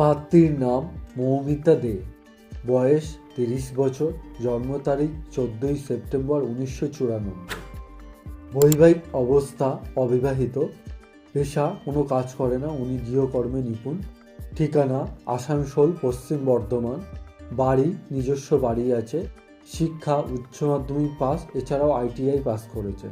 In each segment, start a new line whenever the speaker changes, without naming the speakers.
পাত্রীর নাম মৌমিতা দে। বয়স তিরিশ বছর, জন্ম তারিখ চোদ্দোই সেপ্টেম্বর উনিশশো চুরানব্বই। বৈবাহিক অবস্থা অবিবাহিত। পেশা কোনো কাজ করে না, উনি গৃহকর্মে নিপুণ। ঠিকানা আসানসোল, পশ্চিম বর্ধমান। বাড়ি, নিজস্ব বাড়ি আছে। শিক্ষা উচ্চ মাধ্যমিক পাস, এছাড়াও আইটিআই পাস করেছেন।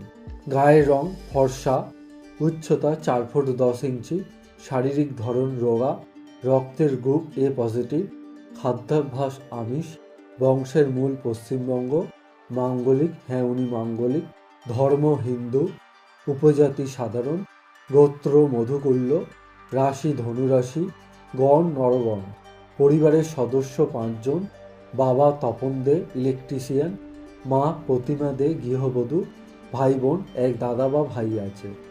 গায়ের রং ফর্সা। উচ্চতা চার ফুট দশ ইঞ্চি। শারীরিক ধরন রোগা। রক্তের গ্রুপ এ পজিটিভ, খাদ্যাভ্যাস আমিষ, বংশের মূল পশ্চিমবঙ্গ, মাঙ্গলিক হ্যাঁ উনি মাঙ্গলিক, ধর্ম হিন্দু, উপজাতি সাধারণ, গোত্র মধুকুল্য, রাশি ধনুরাশি, গণ নরগণ, পরিবারের সদস্য পাঁচজন, বাবা তপন দে ইলেকট্রিশিয়ান, মা প্রতিমা দে গৃহবধূ, ভাই বোন, এক দাদা বা ভাই আছে।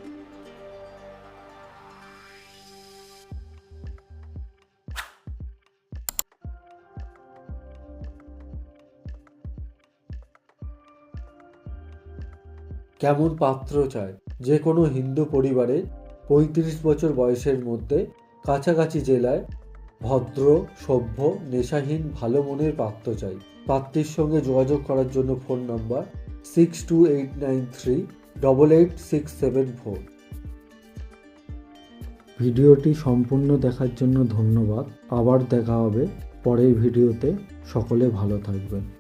কেমন পাত্র চায়? যে কোনো হিন্দু পরিবারে পঁয়ত্রিশ বছর বয়সের মধ্যে কাছাকাছি জেলায় ভদ্র, সভ্য, নেশাহীন, ভালো মনের পাত্র চাই পাত্রীর সঙ্গে যোগাযোগ করার জন্য phone number six two eight nine three double eight six seven four ভিডিওটি সম্পূর্ণ দেখার জন্য ধন্যবাদ। আবার দেখা হবে পরের ভিডিওতে। সকলে ভালো থাকবেন।